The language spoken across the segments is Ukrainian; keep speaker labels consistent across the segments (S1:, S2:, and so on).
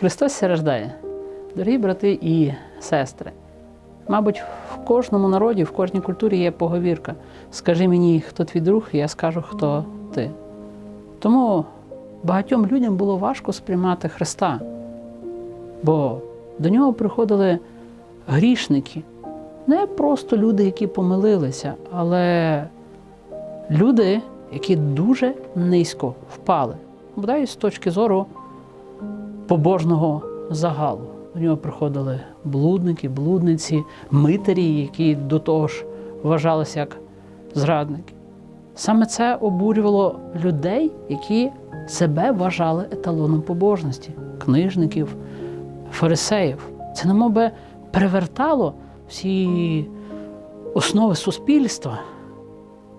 S1: Христос ся рождає. Дорогі брати і сестри. Мабуть, в кожному народі, в кожній культурі є поговірка. Скажи мені, хто твій друг, і я скажу, хто ти. Тому багатьом людям було важко сприймати Христа, бо до нього приходили грішники, не просто люди, які помилилися, але люди, які дуже низько впали, бодай з точки зору побожного загалу. До нього приходили блудники, блудниці, митарі, які до того ж вважалися як зрадники. Саме це обурювало людей, які себе вважали еталоном побожності, книжників, фарисеїв. Це немов би перевертало всі основи суспільства.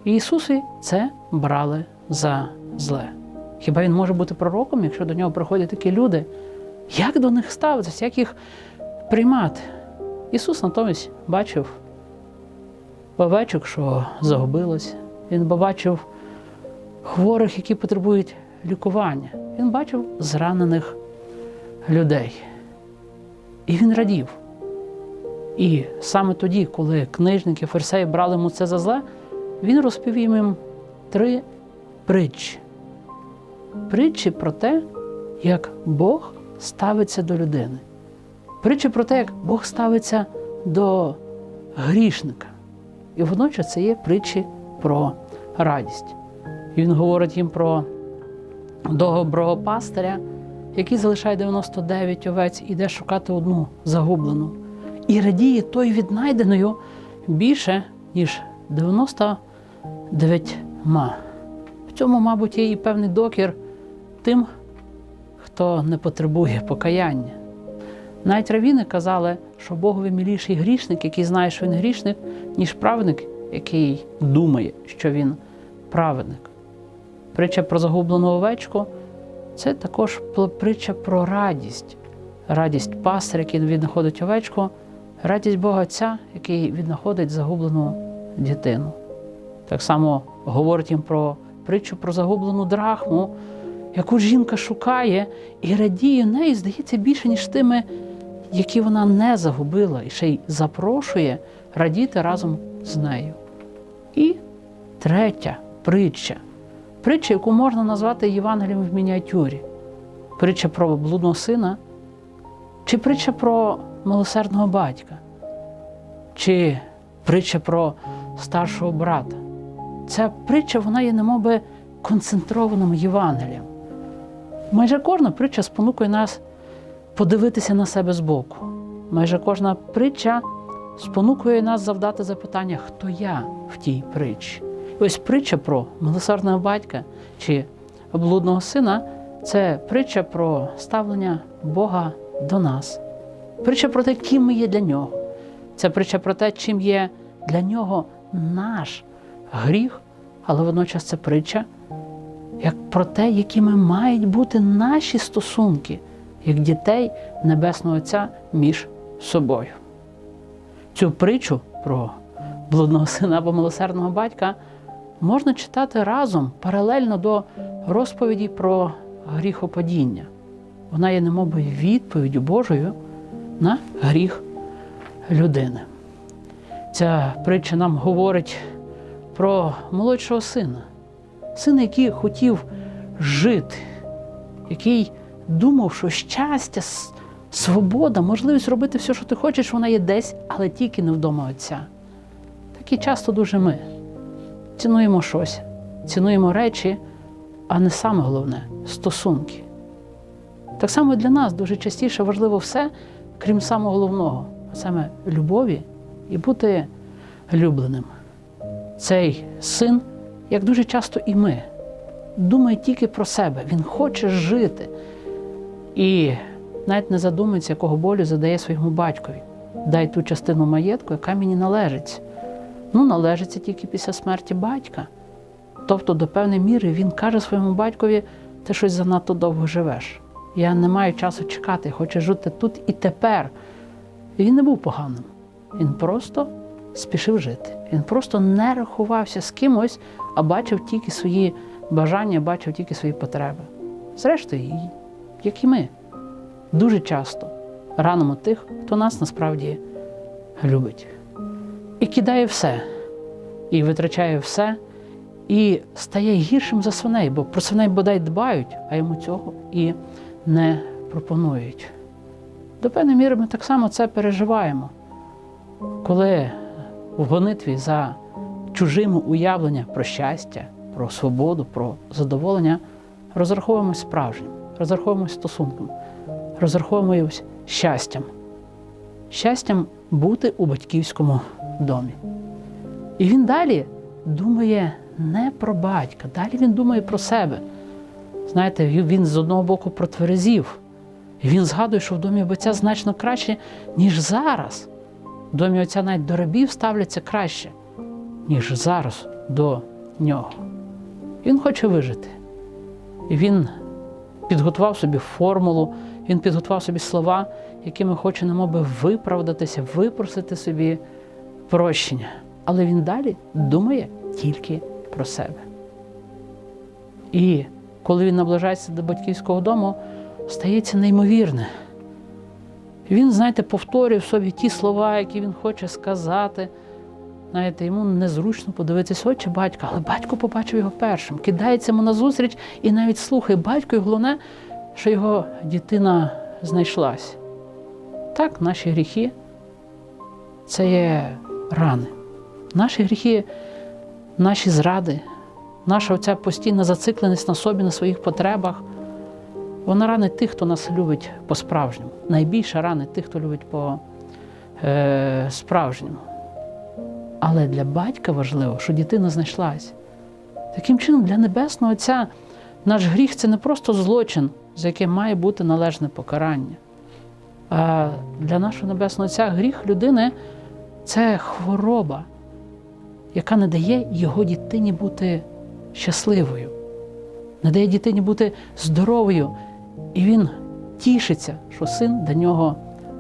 S1: І Ісуси це брали за зле. Хіба він може бути пророком, якщо до нього приходять такі люди? Як до них ставитися, як їх приймати? Ісус натомість бачив овечок, що загубилось. Він побачив хворих, які потребують лікування. Він бачив зранених людей. І він радів. І саме тоді, коли книжники, фарисеї брали йому це за зле, він розповів їм три притчі. Притчі про те, як Бог ставиться до людини. Притчі про те, як Бог ставиться до грішника. І водночас це є притчі про радість. І він говорить їм про доброго пастиря, який залишає 99 овець і йде шукати одну загублену. І радіє той віднайденою більше, ніж 99. В цьому, мабуть, є і певний докір тим, хто не потребує покаяння. Навіть равіни казали, що Богові міліший грішник, який знає, що він грішник, ніж праведник, який думає, що він праведник. Притча про загублену овечку це також притча про радість. Радість пастиря, який віднаходить овечку, радість Бога Отця, який віднаходить загублену дитину. Так само говорить їм про притчу про загублену драхму, яку жінка шукає і радіє неї, здається, більше, ніж тими, які вона не загубила, і ще й запрошує радіти разом з нею. І третя притча. Притча, яку можна назвати Євангелієм в мініатюрі. Притча про блудного сина, чи притча про милосердного батька, чи притча про старшого брата. Ця притча вона є немоби концентрованим Євангелієм. Майже кожна притча спонукує нас подивитися на себе збоку. Майже кожна притча спонукує нас завдати запитання, хто я в тій притчі. І ось притча про милосердного батька чи блудного сина це притча про ставлення Бога до нас. Притча про те, ким ми є для нього. Це притча про те, чим є для нього наш гріх, але водночас це притча як про те, якими мають бути наші стосунки, як дітей Небесного Отця між собою. Цю притчу про блудного сина або милосердного батька можна читати разом паралельно до розповіді про гріхопадіння. Вона є немоби відповіддю Божою на гріх людини. Ця притча нам говорить про молодшого сина, сина, який хотів жити, який думав, що щастя, свобода, можливість робити все, що ти хочеш, вона є десь, але тільки не вдома Отця. Так і часто дуже ми цінуємо щось, цінуємо речі, а не саме головне стосунки. Так само для нас дуже частіше важливо все, крім самого головного, а саме любові і бути любленим. Цей син, як дуже часто і ми, думає тільки про себе, він хоче жити. І навіть не задумується, якого болю задає своєму батькові. Дай ту частину маєтку, яка мені належить. Ну, належиться тільки після смерті батька. Тобто, до певної міри він каже своєму батькові, ти щось занадто довго живеш. Я не маю часу чекати, хочу жити тут і тепер. І він не був поганим. Він просто спішив жити. Він просто не рахувався з кимось, а бачив тільки свої бажання, бачив тільки свої потреби. Зрештою, як і ми. дуже часто ранимо тих, хто нас насправді любить. І кидає все, і витрачає все, і стає гіршим за свиней, бо про свиней бодай дбають, а йому цього і не пропонують. До певної міри ми так само це переживаємо, коли в гонитві за чужими уявлення про щастя, про свободу, про задоволення розраховуємось справжнім, розраховуємось стосунком, розраховуємось щастям. Щастям бути у батьківському домі. І він далі думає не про батька, далі він думає про себе. Знаєте, він з одного боку протверезів. І він згадує, що в домі отця значно краще, ніж зараз. Домі отця навіть до рабів ставляться краще, ніж зараз до нього. Він хоче вижити. І він підготував собі формулу, він підготував собі слова, якими хоче немоби виправдатися, випросити собі прощення. Але він далі думає тільки про себе. І коли він наближається до батьківського дому, стається неймовірне. Він, знаєте, повторює в собі ті слова, які він хоче сказати. Знаєте, йому незручно подивитися очі батька, але батько побачив його першим, кидається йому назустріч і навіть слухає батько, і головне, що його дитина знайшлась. Так, наші гріхи це є рани. Наші гріхи, наші зради, наша оця постійна зацикленість на собі, на своїх потребах. Вона ранить тих, хто нас любить по-справжньому. Найбільше ранить тих, хто любить по-справжньому. Але для батька важливо, що дитина знайшлась. Таким чином, для Небесного Отця наш гріх це не просто злочин, за яким має бути належне покарання. А для нашого Небесного Отця гріх людини це хвороба, яка не дає його дитині бути щасливою, не дає дитині бути здоровою. І він тішиться, що син до нього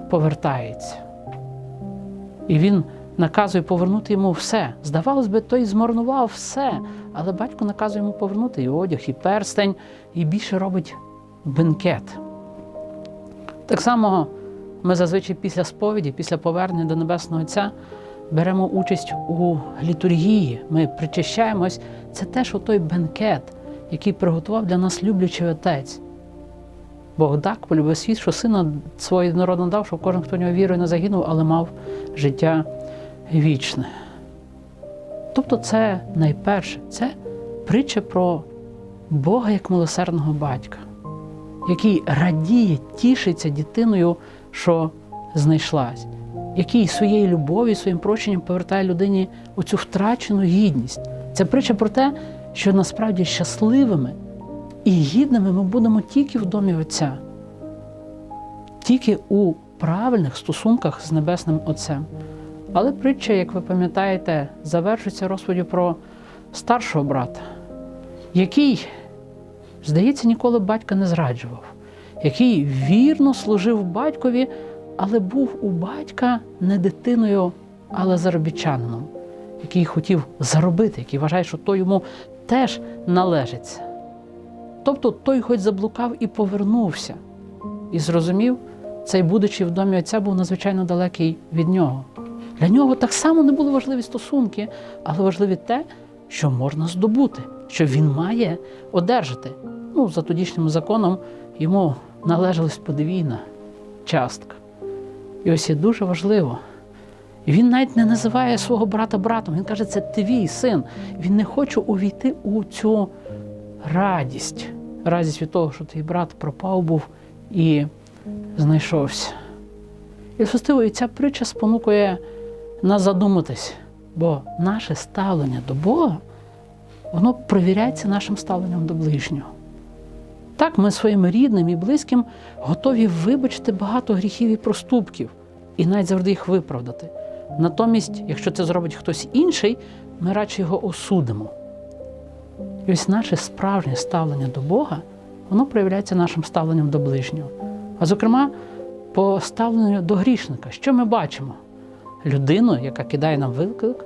S1: повертається. І він наказує повернути йому все. Здавалось би, той змарнував все, але батько наказує йому повернути і одяг, і перстень, і більше робить бенкет. Так само ми зазвичай після сповіді, після повернення до Небесного Отця беремо участь у літургії. Ми причащаємось. Це теж той бенкет, який приготував для нас люблячий отець. Бог так полюбив світ, що сина свого єдинородного дав, щоб кожен, хто в нього вірує, не загинув, але мав життя вічне. Тобто, це найперше, це притча про Бога як милосердного батька, який радіє, тішиться дитиною, що знайшлась, який своєю любов'ю, своїм прощенням повертає людині оцю втрачену гідність. Це притча про те, що насправді щасливими і гідними ми будемо тільки в домі Отця, тільки у правильних стосунках з Небесним Отцем. Але притча, як ви пам'ятаєте, завершується розповіддю про старшого брата, який, здається, ніколи батька не зраджував, який вірно служив батькові, але був у батька не дитиною, але заробітчанином, який хотів заробити, який вважає, що то йому теж належиться. Тобто той хоч заблукав і повернувся, і зрозумів, цей, будучи в домі отця, був надзвичайно далекий від нього. Для нього так само не були важливі стосунки, але важливі те, що можна здобути, що він має одержати. Ну, за тодішнім законом йому належалась подвійна частка. І ось є дуже важливо. І він навіть не називає свого брата братом. Він каже, це твій син. Він не хоче увійти у цю радість, радість від того, що твій брат пропав був і знайшовся. І властиво, і ця притча спонукує нас задуматись, бо наше ставлення до Бога, воно провіряється нашим ставленням до ближнього. Так, ми своїм рідним і близьким готові вибачити багато гріхів і проступків, і навіть завжди їх виправдати. Натомість, якщо це зробить хтось інший, ми радше його осудимо. І ось наше справжнє ставлення до Бога, воно проявляється нашим ставленням до ближнього. А зокрема, по ставленню до грішника. Що ми бачимо? Людину, яка кидає нам виклик,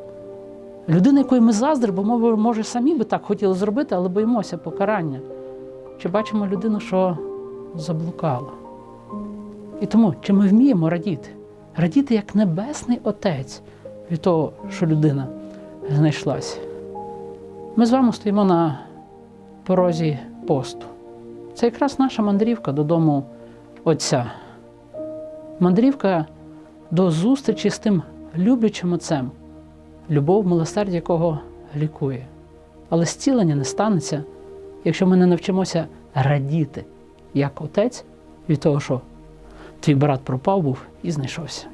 S1: людину, якої ми заздримо, бо може самі би так хотіли зробити, але боїмося покарання. Чи бачимо людину, що заблукала? І тому, чи ми вміємо радіти? Радіти як Небесний Отець від того, що людина знайшлася. Ми з вами стоїмо на порозі посту. Це якраз наша мандрівка додому Отця. Мандрівка до зустрічі з тим люблячим Отцем, любов, милосердя якого лікує. Але зцілення не станеться, якщо ми не навчимося радіти як отець від того, що твій брат пропав був і знайшовся.